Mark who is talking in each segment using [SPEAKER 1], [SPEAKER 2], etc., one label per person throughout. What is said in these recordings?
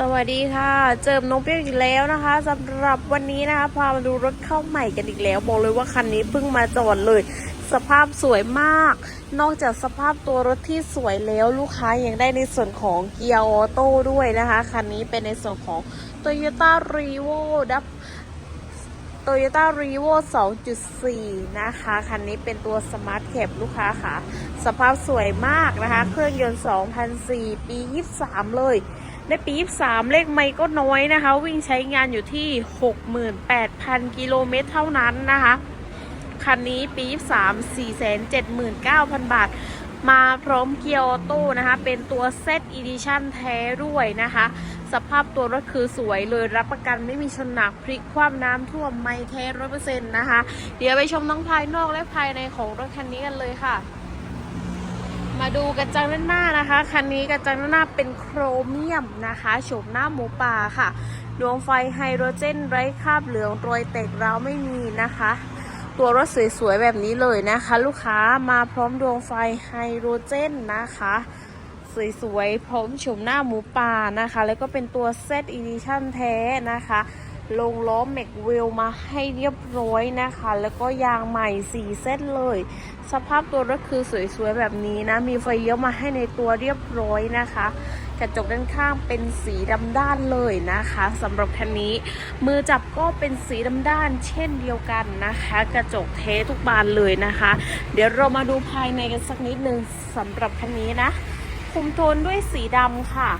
[SPEAKER 1] สวัสดีค่ะ เจอน้องเปรี้ยวอีกแล้วนะคะสำหรับวันนี้นะคะพามาดูรถเข้าใหม่กันอีกแล้ว บอกเลยว่าคันนี้เพิ่งมาจอดเลย สภาพสวยมาก นอกจากสภาพตัวรถที่สวยแล้วลูกค้ายังได้ในส่วนของเกียร์ออโต้ด้วยนะคะ คันนี้เป็นในส่วนของ Toyota r e v o ดับโตโยต้ารีโว2.4 นะคะ คันนี้เป็นตัวสมาร์ทแคปลูกค้าค่ะ สภาพสวยมากนะคะ เครื่องยนต์ 2004 ปี 23 เลย ในปี23เลขไม่ก็น้อยนะคะ วิ่งใช้งานอยู่ที่ 68,000 กิโลเมตรเท่านั้นนะคะ คันนี้ปี23 479,000 บาท มาพร้อมเกียร์ออโต้นะคะ เป็นตัว Z Edition แท้ด้วยนะคะ สภาพตัวรถคือสวยเลยรับประกันไม่มีชนหนักพลิกคว่ำน้ำท่วมไม่แท้ร้อยเปอร์เซ็นต์นะคะ เดี๋ยวไปชมทั้งภายนอกและภายในของรถคันนี้กันเลยค่ะ มาดูกระจังด้านหน้านะคะ คันนี้กระจังด้านหน้าเป็นโครเมียมนะคะโฉมหน้าหมูป่าค่ะ ดวงไฟไฮโดรเจนไร้คราบเหลืองรอยแตกร้าวไม่มีนะคะ ตัวรถสวยๆแบบนี้เลยนะคะ ลูกค้ามาพร้อมดวงไฟไฮโดรเจนนะคะสวยๆพร้อมชมหน้าหมูป่านะคะ แล้วก็เป็นตัวเซตอีดิชั่นแท้นะคะ ลงล้อแม็กเวลมาให้เรียบร้อยนะคะ แล้วก็ยางใหม่4เซตเลย สภาพตัวรถคือสวยๆแบบนี้นะ มีไฟเลี้ยวมาให้ในตัวเรียบร้อยนะคะ กระจกด้านข้างเป็นสีดำด้านเลยนะคะสำหรับคันนี้ มือจับก็เป็นสีดำด้าน เช่นเดียวกันนะคะ กระจกเททุกบานเลยนะคะ เดี๋ยวเรามาดูภายในกันสักนิดนึงสำหรับคันนี้นะคุมโทนด้วยสีดำค่ะ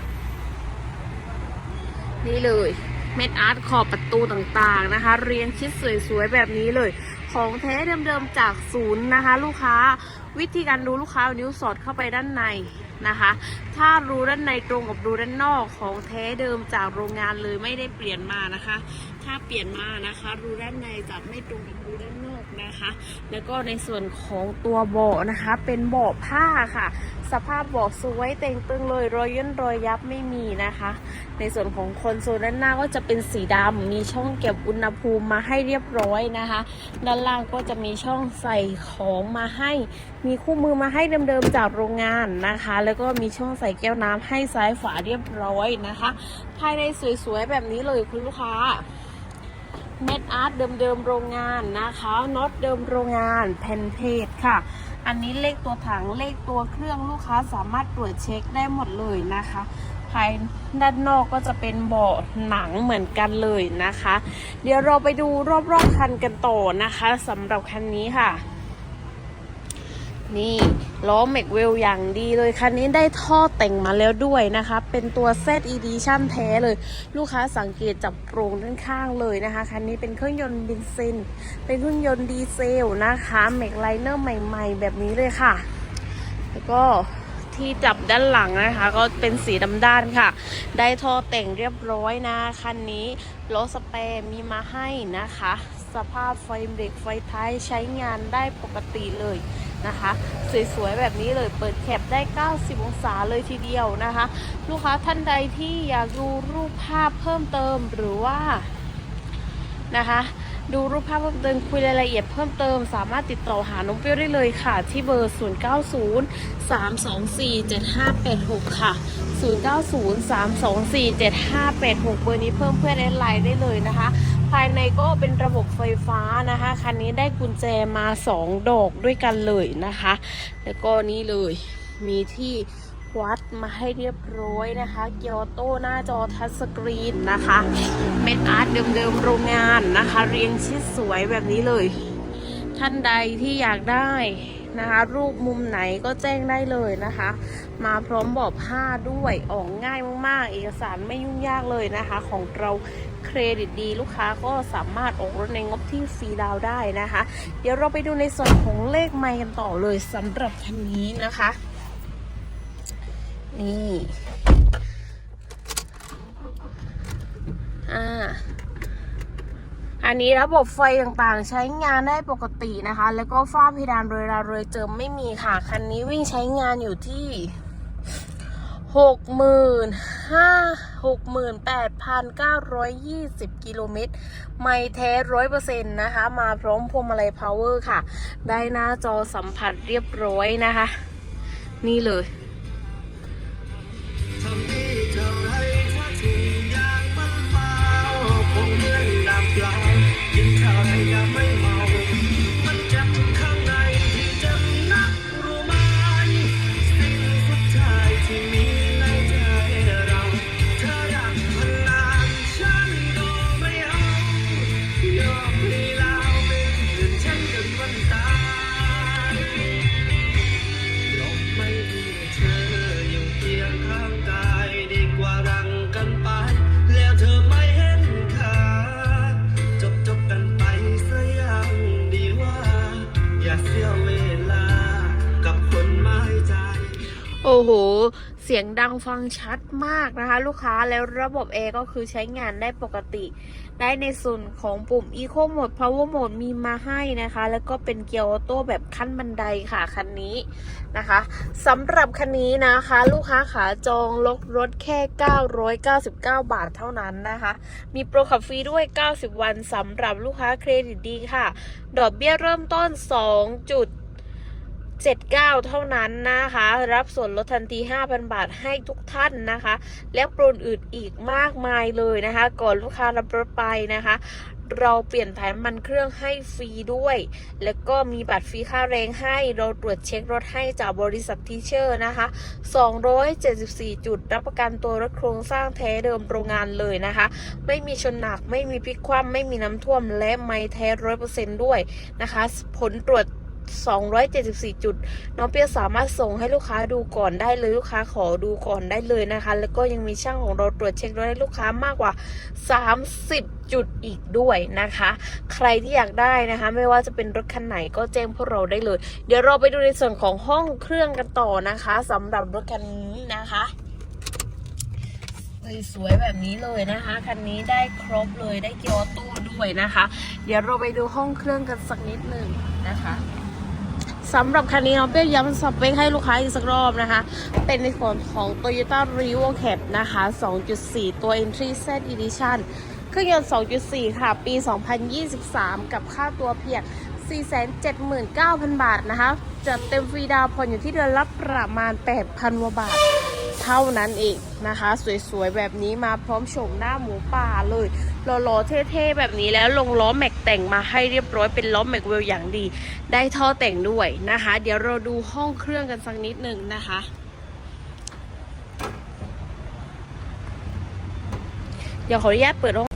[SPEAKER 1] นี่เลย เม็ดอาร์ตขอบประตูต่างๆนะคะ เรียงชิดสวยๆแบบนี้เลย ของแท้เดิมๆจากศูนย์นะคะ ลูกค้าวิธีการดูลูกค้าเอานิ้วสอดเข้าไปด้านในนะคะ ถ้ารูด้านในตรงกับรูด้านนอกของแท้เดิมจากโรงงานเลยไม่ได้เปลี่ยนมานะคะ ถ้าเปลี่ยนมานะคะรูด้านในจะไม่ตรงกับรูด้านนอกนะคะ แล้วก็ในส่วนของตัวเบาะนะคะ เป็นเบาะผ้าค่ะ สภาพเบาะสวยเต่งตึงเลยรอยย่นรอยยับไม่มีนะคะ ในส่วนของคอนโซลด้านหน้าก็จะเป็นสีดำมีช่องเก็บอุณหภูมิมาให้เรียบร้อยนะคะด้านล่างก็จะมีช่องใส่ของมาให้ มีคู่มือมาให้เดิมๆจากโรงงานนะคะ แล้วก็มีช่องใส่แก้วน้ำให้ซ้ายฝาเรียบร้อยนะคะ ภายในสวยๆแบบนี้เลยคุณลูกค้าเม็ดอาร์ตเดิมๆโรงงานนะคะน็อตเดิมโรงงานแผ่นเพจค่ะ อันนี้เลขตัวถังเลขตัวเครื่องลูกค้าสามารถตรวจเช็คได้หมดเลยนะคะ ภายด้านนอกก็จะเป็นเบาะหนังเหมือนกันเลยนะคะ เดี๋ยวเราไปดูรอบๆคันกันต่อนะคะสำหรับคันนี้ค่ะ นี่ล้อแม็กเวลอย่างดีเลย คันนี้ได้ท่อแต่งมาแล้วด้วยนะคะ เป็นตัว Z Edition แท้เลย ลูกค้าสังเกตจับโปรงด้านข้างเลยนะคะ คันนี้เป็นเครื่องยนต์เบนซิน เป็นเครื่องยนต์ดีเซลนะคะแม็กไลเนอร์ใหม่ ๆ แบบนี้เลยค่ะ แล้วก็ ที่จับด้านหลังนะคะ ก็เป็นสีดำด้านค่ะ ได้ท่อแต่งเรียบร้อยนะคันนี้ล้อสเปร์มีมาให้นะคะ สภาพไฟเบรกไฟท้ายใช้งานได้ปกติเลยนะคะ สวยๆแบบนี้เลยเปิดแคปได้ 90 องศาเลยทีเดียวนะคะ ลูกค้าท่านใดที่อยากดูรูปภาพเพิ่มเติมหรือว่านะคะ ดูรูปภาพเพิ่มเติมคุยรายละเอียดเพิ่มเติม สามารถติดต่อหาน้องเปรี้ยวได้เลยค่ะ ที่เบอร์ 090 324 7586 ค่ะ 090 324 7586 เบอร์นี้เพิ่มเพื่อนแอดไลน์ได้เลยนะคะ ภายในก็เป็นระบบไฟฟ้านะคะ คันนี้ได้กุญแจมา 2 ดอกด้วยกันเลยนะคะ แล้วก็นี่เลยมีที่ วัดมาให้เรียบร้อยนะคะเกียร์ออโต้หน้าจอทัชสกรีนนะคะเม็ดอาร์ตเดิมๆโรงงานนะคะ เรียงชิดสวยแบบนี้เลย ท่านใดที่อยากได้นะคะรูปมุมไหนก็แจ้งได้เลยนะคะ มาพร้อมบอบผ้าด้วยออกง่ายมากๆ เอกสารไม่ยุ่งยากเลยนะคะ ของเราเครดิตดีลูกค้าก็สามารถออกรถในงบที่ฟรีดาวได้นะคะ เดี๋ยวเราไปดูในส่วนของเลขไมค์กันต่อเลยสำหรับคันนี้นะคะ นี่อ่าอันนี้ระบบไฟต่างๆ ใช้งานได้ปกตินะคะ แล้วก็ฝ้าเพดานเรยราเรยเจิมไม่มีค่ะ คันนี้วิ่งใช้งานอยู่ที่หกหมื่นห้าหกหมื่นแปดพันเก้าร้อยยี่สิบกิโลเมตร ไม่แท้ร้อยเปอร์เซ็นต์นะคะ มาพร้อมพวงมาลัยพาวเวอร์ค่ะ ได้หน้าจอสัมผัสเรียบร้อยนะคะ นี่เลย โอ้โห เสียงดังฟังชัดมากนะคะ ลูกค้าแล้วระบบ A ก็คือใช้งานได้ปกติ ได้ในส่วนของปุ่ม Eco Mode Power Mode มีมาให้นะคะ แล้วก็เป็นเกียร์ออโต้แบบขั้นบันไดค่ะ คันนี้นะคะสำหรับคันนี้นะคะ ลูกค้าขาจองลกรถแค่ 999 บาทเท่านั้นนะคะ มีโปรขับฟรีด้วย 90 วันสำหรับลูกค้าเครดิตดีค่ะ ดอกเบี้ยเริ่มต้น 2 79 เท่านั้นนะคะ รับส่วนลดทันที 5,000 บาทให้ทุกท่านนะคะ และโปรอื่นอีกมากมายเลยนะคะ ก่อนลูกค้ารับรถไปนะคะ เราเปลี่ยนถ่ายน้ำมันเครื่องให้ฟรีด้วย แล้วก็มีบัตรฟรีค่าแรงให้เราตรวจเช็ครถให้จากบริษัททีเชอร์นะคะ 274 จุดรับประกันตัวรถโครงสร้างแท้เดิมโรงงานเลยนะคะ ไม่มีชนหนักไม่มีพลิกคว่ำไม่มีน้ำท่วมและไม่แท้ร้อยเปอร์เซ็นด้วยนะคะ ผลตรวจ 274 จุด น้องเปียสามารถส่งให้ลูกค้าดูก่อนได้เลยลูกค้าขอดูก่อนได้เลยนะคะ แล้วก็ยังมีช่างของเราตรวจเช็ครถให้ลูกค้ามากกว่า 30 จุดอีกด้วยนะคะ ใครที่อยากได้นะคะ ไม่ว่าจะเป็นรถคันไหนก็แจ้งพวกเราได้เลย เดี๋ยวเราไปดูในส่วนของห้องเครื่องกันต่อนะคะสำหรับรถคันนี้นะคะสวยๆแบบนี้เลยนะคะคันนี้ได้ครบเลยได้เกียร์ออโต้ด้วยนะคะ เดี๋ยวเราไปดูห้องเครื่องกันสักนิดหนึ่งนะคะ สำหรับคันนี้น้องเปี้ยย้ำสเปคให้ลูกค้าอีกสักรอบนะคะ เป็นในส่วนของ Toyota r i v o c a b นะคะ 2.4 ตัว Entry Z Edition เครื่องยนต์ 2.4 ค่ะ ปี 2023 กับค่าตัวเพียง 479,000 บาทนะคะ จะเต็มฟรีดาวผ่อนอยู่ที่เดือนละประมาณ 8,000กว่าบาท เท่านั้นเองนะคะ สวยๆ แบบนี้มาพร้อมโฉมหน้าหมูป่าเลยหล่อๆเท่ๆแบบนี้แล้วลงล้อแม็กแต่งมาให้เรียบร้อยเป็นล้อแม็กเวลอย่างดี ได้ท่อแต่งด้วยนะคะ เดี๋ยวเราดูห้องเครื่องกันสักนิดหนึ่งนะคะเดี๋ยวขออนุญาตเปิดห้อง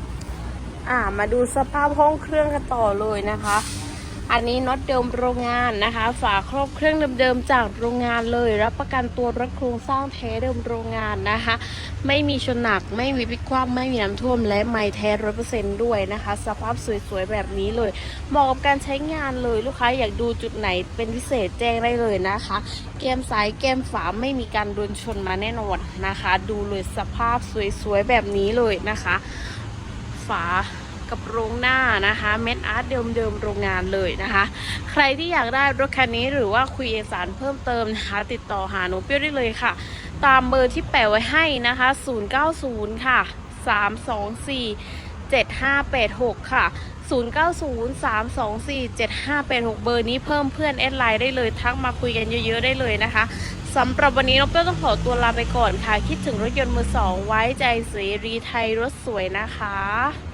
[SPEAKER 1] อ่า มาดูสภาพห้องเครื่องกันต่อเลยนะคะ อันนี้น็อตเดิมโรงงานนะคะ ฝาครอบเครื่องเดิมๆจากโรงงานเลย รับประกันตัวรถโครงสร้างแท้เดิมโรงงานนะคะ ไม่มีชนหนักไม่มีพิกคว่ำไม่มีน้ำท่วมและไม่แท้ร้อยเปอร์เซ็นต์ด้วยนะคะ สภาพสวยๆแบบนี้เลยเหมาะกับการใช้งานเลยลูกค้าอยากดูจุดไหนเป็นพิเศษแจ้งได้เลยนะคะแก้มซ้ายแก้มฝาไม่มีการโดนชนมาแน่นอนนะคะ ดูเลยสภาพสวยๆแบบนี้เลยนะคะ ฝา กับโรงหน้านะคะเม็ดอาร์ตเดิมๆโรงงานเลยนะคะ ใครที่อยากได้รถคันนี้หรือว่าคุยเอกสารเพิ่มเติมนะคะ ติดต่อหาหนูเปรี้ยวได้เลยค่ะ ตามเบอร์ที่แปะไว้ให้นะคะ 090 ค่ะ 324 7586 ค่ะ 090 324 7586 เบอร์นี้เพิ่มเพื่อนแอดไลน์ได้เลย ทักมาคุยกันเยอะๆได้เลยนะคะสำหรับวันนี้น้องเปรี้ยวต้องขอตัวลาไปก่อนค่ะ คิดถึงรถยนต์มือสองไว้ใจเสรีไทยรถสวยนะคะ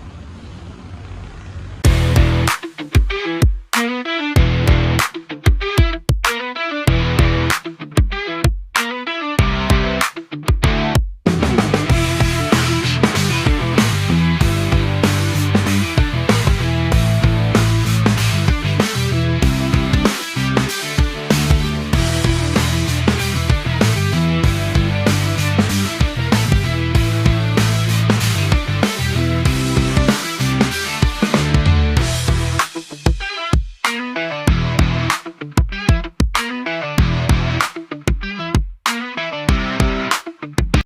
[SPEAKER 1] thank you